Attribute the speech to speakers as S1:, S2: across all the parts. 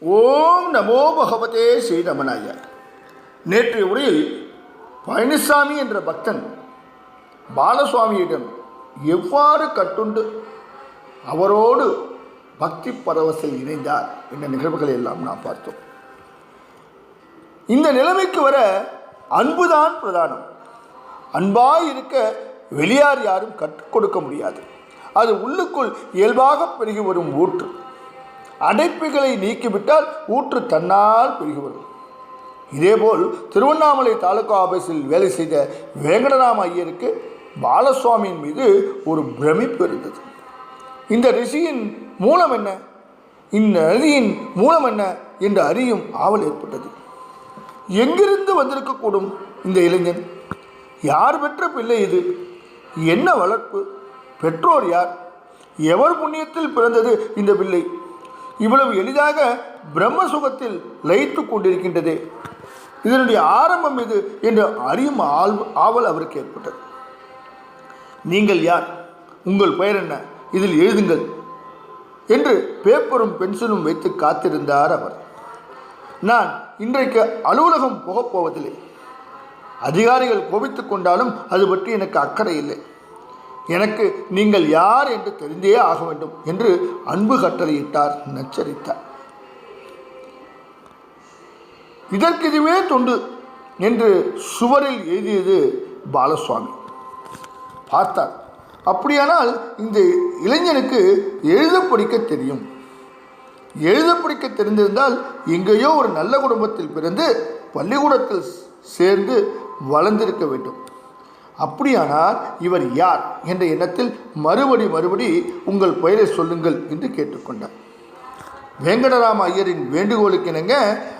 S1: ஓம் நமோ பகவதே ஸ்ரீரமணாய. நேற்றைய உரையில் பழனிசாமி என்ற பக்தன் பாலசுவாமியிடம் எவ்வாறு கட்டுண்டு அவரோடு பக்தி பரவசில் இணைந்தார் என்ற நிகழ்வுகளை எல்லாம் நாம் பார்த்தோம். இந்த நிலைமைக்கு வர அன்புதான் பிரதானம். அன்பாய் இருக்க வெளியார் யாரும் கற்றுக் கொடுக்க முடியாது. அது உள்ளுக்குள் இயல்பாக பெருகி வரும் ஊற்று. அடைப்புகளை நீக்கிவிட்டால் ஊற்று தன்னால் பெருகி இதேபோல் திருவண்ணாமலை தாலுகா ஆபீஸில் வேலை செய்த வேங்கடராம ஐயருக்கு பாலசுவாமியின் மீது ஒரு பிரமிப்பு இருந்தது. இந்த ரிஷியின் மூலம் என்ன? இந்த நதியின் மூலம் என்ன என்று அறியும் ஆவல் ஏற்பட்டது. எங்கிருந்து வந்திருக்கக்கூடும் இந்த இளைஞன்? யார் பெற்ற பிள்ளை இது? என்ன வளர்ப்பு? பெற்றோர் யார்? எவர் புண்ணியத்தில் பிறந்தது இந்த பிள்ளை? இவ்வளவு எளிதாக பிரம்ம சுகத்தில் லயித்து கொண்டிருக்கின்றதே. இதனுடைய ஆரம்பம் இது என்று அறியும் ஆள் ஆவல் அவருக்கு ஏற்பட்டது. நீங்கள் யார்? உங்கள் பெயர் என்ன? இதில் எழுதுங்கள் என்று பேப்பரும் பென்சிலும் வைத்து காத்திருந்தார் அவர். நான் இன்றைக்கு அலுவலகம் போகப் போவதில்லை. அதிகாரிகள் கோபித்துக் கொண்டாலும் அது பற்றி எனக்கு அக்கறை இல்லை. எனக்கு நீங்கள் யார் என்று தெரிந்தே ஆக வேண்டும் என்று அன்பு கட்டளையிட்டார் நச்சரித்தார் இதற்கு இதுவே தொண்டு என்று சுவரில் எழுதியது பாலசுவாமி. பார்த்தார். அப்படியானால் இந்த இளைஞனுக்கு எழுத படிக்க தெரியும். எழுத படிக்க தெரிந்திருந்தால் எங்கேயோ ஒரு நல்ல குடும்பத்தில் பிறந்து பள்ளிக்கூடத்தில் சேர்ந்து வளர்ந்திருக்க வேண்டும். அப்படியானால் இவர் யார் என்ற எண்ணத்தில் மறுபடி மறுபடி உங்கள் பெயரை சொல்லுங்கள் என்று கேட்டுக்கொண்டார். வேங்கடராம ஐயரின் வேண்டுகோளுக்கு இணங்க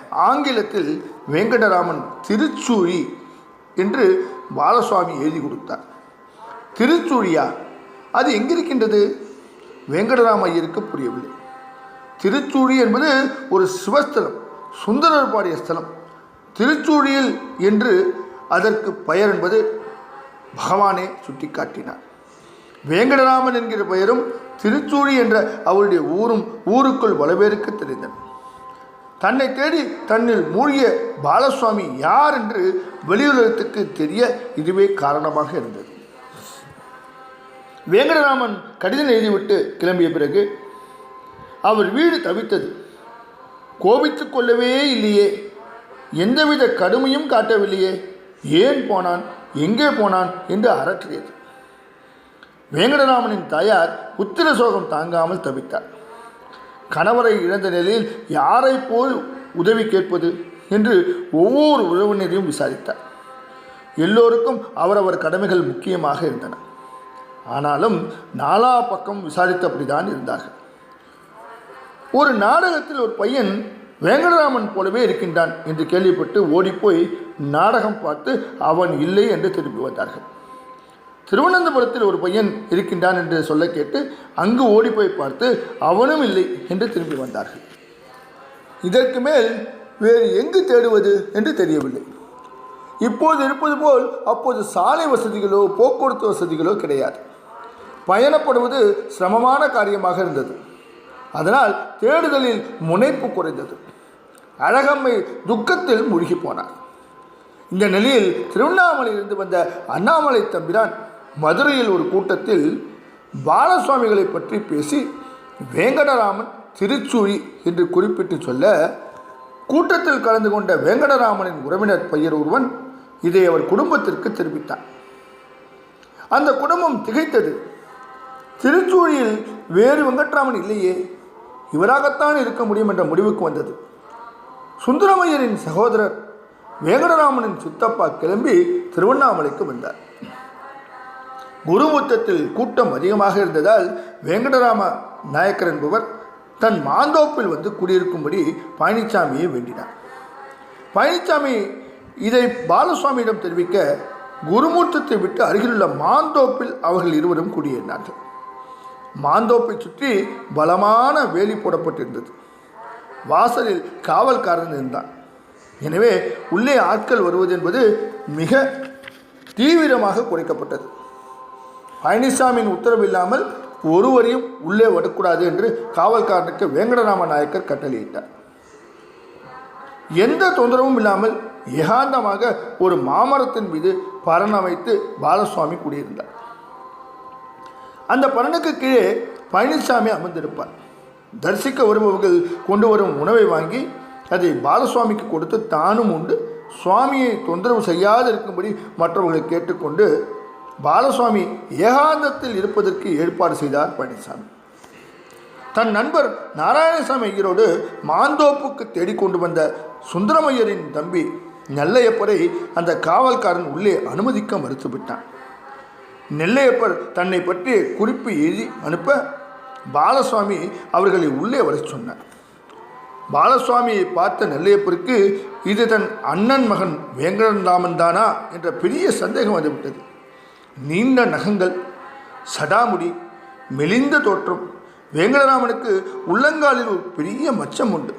S1: ஆங்கிலத்தில் வேங்கடராமன் திருச்சூழி என்று பாலசுவாமி எழுதி கொடுத்தார். திருச்சூழியா அது எங்கிருக்கின்றது வேங்கடராம ஐயருக்கு புரியவில்லை. திருச்சூழி என்பது ஒரு சிவஸ்தலம் சுந்தரர் பாடிய ஸ்தலம். திருச்சூழியில் என்று அதற்கு பெயர் என்பது பகவானே சுட்டிக்காட்டினார். வேங்கடராமன் என்கிற பெயரும் திருச்சூழி என்ற அவருடைய ஊரும் ஊருக்குள் பல தெரிந்தன. தன்னை தேடி தன்னில் மூழ்கிய பாலசுவாமி யார் என்று வெளியுலகத்துக்கு தெரிய இதுவே காரணமாக இருந்தது. வேங்கடராமன் கடிதம் எழுதிவிட்டு கிளம்பிய பிறகு அவர் வீடு தவித்தது. கோபித்துக் கொள்ளவே இல்லையே. எந்தவித கடுமையும் காட்டவில்லையே. ஏன் போனான்? எங்கே போனான் என்று அரற்றியது. வேங்கடராமனின் தாயார் உத்திர சோகம் தாங்காமல் தவித்தார். கணவரை இழந்த நிலையில் யாரை போல் உதவி கேட்பது என்று ஒவ்வொரு உறவினரையும் விசாரித்தார். எல்லோருக்கும் அவரவர் கடமைகள் முக்கியமாக இருந்தன. ஆனாலும் நாலா பக்கம் விசாரித்தபடிதான் இருந்தார்கள். ஒரு நாடகத்தில் ஒரு பையன் வேங்கடராமன் போலவே இருக்கின்றான் என்று கேள்விப்பட்டு ஓடிப்போய் நாடகம் பார்த்து அவன் இல்லை என்று திரும்பி வந்தார்கள். திருவனந்தபுரத்தில் ஒரு பையன் இருக்கின்றான் என்று சொல்ல கேட்டு அங்கு ஓடிப்போய் பார்த்து அவனும் இல்லை என்று திரும்பி வந்தார்கள். இதற்கு மேல் வேறு எங்கு தேடுவது என்று தெரியவில்லை. இப்போது இருப்பது போல் அப்போது சாலை வசதிகளோ போக்குவரத்து வசதிகளோ கிடையாது. பயணப்படுவது சிரமமான காரியமாக இருந்தது. அதனால் தேடுதலில் முனைப்பு குறைந்தது. அழகம்மை துக்கத்தில் மூழ்கி போனார். இந்த நிலையில் திருவண்ணாமலையிலிருந்து வந்த அண்ணாமலை தம்பிரான் மதுரையில் ஒரு கூட்டத்தில் பாலசுவாமிகளை பற்றி பேசி வேங்கடராமன் திருச்சூழி என்று குறிப்பிட்டு சொல்ல கூட்டத்தில் கலந்து கொண்ட வேங்கடராமனின் உறவினர் பையர் ஒருவன் இதை அவர் குடும்பத்திற்கு தெரிவித்தார் அந்த குடும்பம் திகைத்தது. திருச்சூழியில் வேறு வெங்கட்ராமன் இல்லையே. இவராகத்தான் இருக்க முடியும் என்ற முடிவுக்கு வந்தது. சுந்தரமையரின் சகோதரர் வேங்கடராமனின் சித்தப்பா கிளம்பி திருவண்ணாமலைக்கு வந்தார். குருமுத்தத்தில் கூட்டம் அதிகமாக இருந்ததால் வேங்கடராம நாயக்கர் என்பவர் தன் மாந்தோப்பில் வந்து குடியிருக்கும்படி பழனிசாமியை வேண்டினார். பழனிசாமி இதை பாலசுவாமியிடம் தெரிவிக்க குருமூர்த்தத்தை விட்டு அருகிலுள்ள மாந்தோப்பில் அவர்கள் இருவரும் குடியேறினார்கள். மாந்தோப்பை சுற்றி பலமான வேலி போடப்பட்டிருந்தது. வாசலில் காவல்காரன் இருந்தான். எனவே உள்ளே ஆட்கள் வருவது என்பது மிக தீவிரமாக குறைக்கப்பட்டது. பழனிசாமியின் உத்தரவில்லாமல் ஒருவரையும் உள்ளே வரக்கூடாது என்று காவல்காரனுக்கு வேங்கடராம நாயக்கர் கட்டளையிட்டார். எந்த தொந்தரவும் இல்லாமல் ஏகாந்தமாக ஒரு மாமரத்தின் மீது பரண் அமைத்து பாலசுவாமி குடியிருந்தார். அந்த பரனுக்கு கீழே பழனிசாமி அமர்ந்திருப்பார். தரிசிக்க வருபவர்கள் கொண்டு வரும் உணவை வாங்கி அதை பாலசுவாமிக்கு கொடுத்து தானும் உண்டு. சுவாமியை தொந்தரவு செய்யாது இருக்கும்படி மற்றவர்களை கேட்டுக்கொண்டு பாலசுவாமி ஏகாந்தத்தில் இருப்பதற்கு ஏற்பாடு செய்தார் பழனிசாமி. தன் நண்பர் நாராயணசாமி ஐயரோடு மாந்தோப்புக்கு தேடிக்கொண்டு வந்த சுந்தரமையரின் தம்பி நெல்லையப்பரை அந்த காவல்காரன் உள்ளே அனுமதிக்க மறுத்துவிட்டான். நெல்லையப்பர் தன்னை பற்றி குறிப்பு எழுதி அனுப்ப பாலசுவாமி அவர்களை உள்ளே வரச் சொன்னார். பாலசுவாமியை பார்த்த நெல்லையப்பருக்கு இது தன் அண்ணன் மகன் வேங்கடராமன் தானா என்ற பெரிய சந்தேகம் வந்துவிட்டது. நீண்ட நகங்கள் சடாமுடி மெலிந்த தோற்றம் வேங்கடராமனுக்கு உள்ளங்காலில் ஒரு பெரிய மச்சம் உண்டு.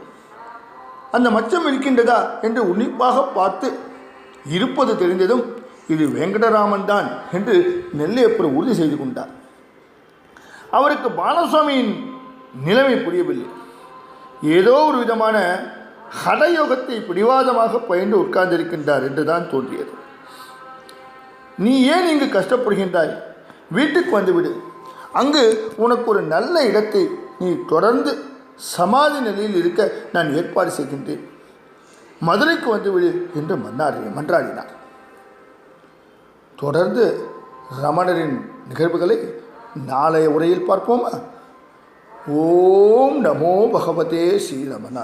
S1: அந்த மச்சம் இருக்கின்றதா என்று உன்னிப்பாக பார்த்து இருப்பது தெரிந்ததும் இது வேங்கடராமன் தான் என்று நெல்லையப்பர் உறுதி செய்து கொண்டார். அவருக்கு பாலசுவாமியின் நிலைமை புரியவில்லை. ஏதோ ஒரு விதமான ஹடயோகத்தை பிடிவாதமாக பயின்று உட்கார்ந்திருக்கின்றார் என்று தான் தோன்றியது. நீ ஏன் இங்கு கஷ்டப்படுகின்றாய்? வீட்டுக்கு வந்துவிடு. அங்கு உனக்கு ஒரு நல்ல இடத்தை நீ தொடர்ந்து சமாதி நிலையில் இருக்க நான் ஏற்பாடு செய்கின்றேன். மதுரைக்கு வந்துவிடு என்று மன்னாடி மன்றாடினார். தொடர்ந்து ரமணரின் நிகழ்வுகளை நாளைய உரையில் பார்ப்போமா? ஓம் நமோ பகவதே ஸ்ரீரமணா